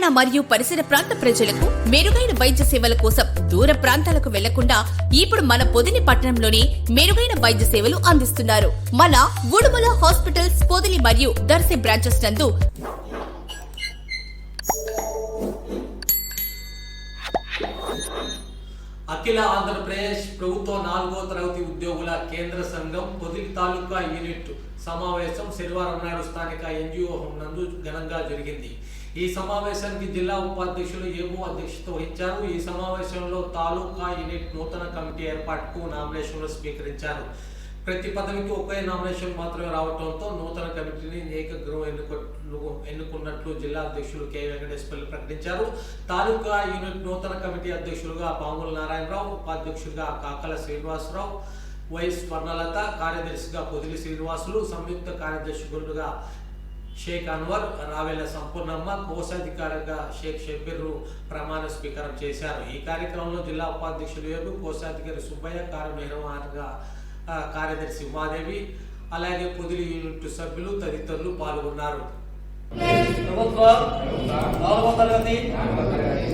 తెలంగాణ మరియు పరిసర ప్రాంత ప్రజలకు మెరుగైన వైద్య సేవల కోసం దూర ప్రాంతాలకు వెళ్ళకుండా ఇప్పుడు మన పొదిని పట్టణంలోనే మెరుగైన వైద్య సేవలు అందిస్తున్నారు. మన ఉడుమల హాస్పిటల్స్ పొదిలి మరియు దర్శి బ్రాంచెస్ నందు అఖిల ఆంధ్రప్రదేశ్ ప్రభుత్వ నాలుగో తరగతి ఉద్యోగుల కేంద్ర సంఘం పొదిలి తాలూకా యూనిట్ సమావేశం శనివారం నాడు స్థానిక ఎన్జిఓ నందు ఘనంగా జరిగింది. ఈ సమావేశానికి జిల్లా ఉపాధ్యక్షులు ఏమో అధ్యక్షత వహించారు. ఈ సమావేశంలో తాలూకా యూనిట్ నూతన కమిటీ ఏర్పాటుకు నామినేషన్లు స్వీకరించారు. ప్రతి పదవికి ఒకే నామినేషన్ మాత్రమే రావడంతో నూతన కమిటీని ఏకగ్రహం ఎన్నుకు ఎన్నుకున్నట్లు జిల్లా అధ్యక్షులు కె. వెంకటేశ్వర్లు ప్రకటించారు. తాలూకా యూనిట్ నూతన కమిటీ అధ్యక్షులుగా పాముల నారాయణరావు ఉపాధ్యక్షులుగా కాకల శ్రీనివాసరావు వై స్వర్ణలత కార్యదర్శిగా పొదిలి శ్రీనివాసులు సంయుక్త కార్యదర్శులుగా షేక్ అన్వర్ రావేల సంపూర్ణమ్మ కోశాధికారిగా షేక్ షబ్బీర్ ప్రమాణ స్వీకారం చేశారు. ఈ కార్యక్రమంలో జిల్లా ఉపాధ్యక్షులు యోగు కోశాధికారి సుబ్బయ్య కార్యనిర్వహణగా కార్యదర్శి ఉమాదేవి అలాగే పొదిలి యూనిట్ సభ్యులు తదితరులు పాల్గొన్నారు. ప్రభుత్వ తరగతి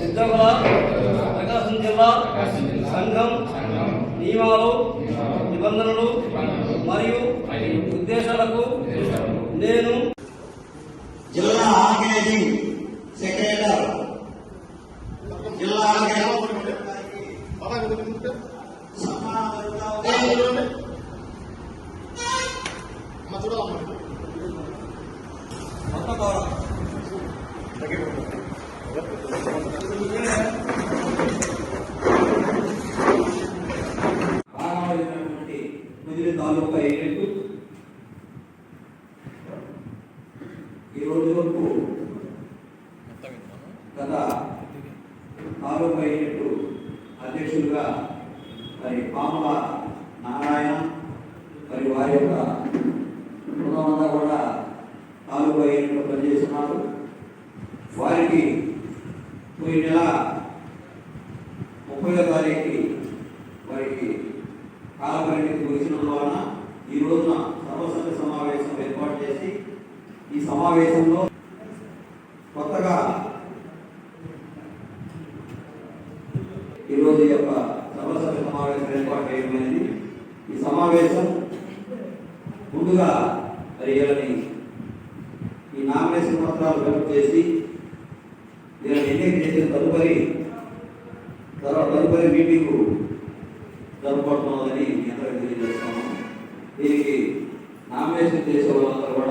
ఉద్యోగుల ప్రకాశం జిల్లా సంఘం నియమాలు నిబంధనలు మరియు ఉద్దేశాలకు నేను ఆర్గనైజింగ్ సెక్రటరీ జిల్లా ఆర్గనైజింగ్ తాలూకా యూనిట్ ఈ వరకు తాలూకా యూనిట్ అధ్యక్షులుగా మరి పాముల నారాయణ మరి వారి యొక్క బృందమంతా కూడా తాలూకా యూనిట్లో పనిచేస్తున్నారు. వారికి పోయిన నెల ముప్పై తారీఖుకి వారికి కాలపరిణితి ముగిసినందు వలన ఈ రోజున సర్వసభ్య సమావేశం ఏర్పాటు చేసి ఈ సమావేశంలో ఈరోజు యొక్క సర్వసభ్య సమావేశం ఏర్పాటు చేయడమైనది ఈ సమావేశం ముందుగా మరి వీళ్ళని ఈ నామినేషన్ పత్రాలు ఫిలప్ చేసి వీళ్ళని ఎన్నిక చేసిన తదుపరి తర్వాత తదుపరి మీటింగు జరపబడుతున్నదని మీ అందరికీ తెలియజేస్తాము దీనికి నామినేషన్ చేసే వాళ్ళందరూ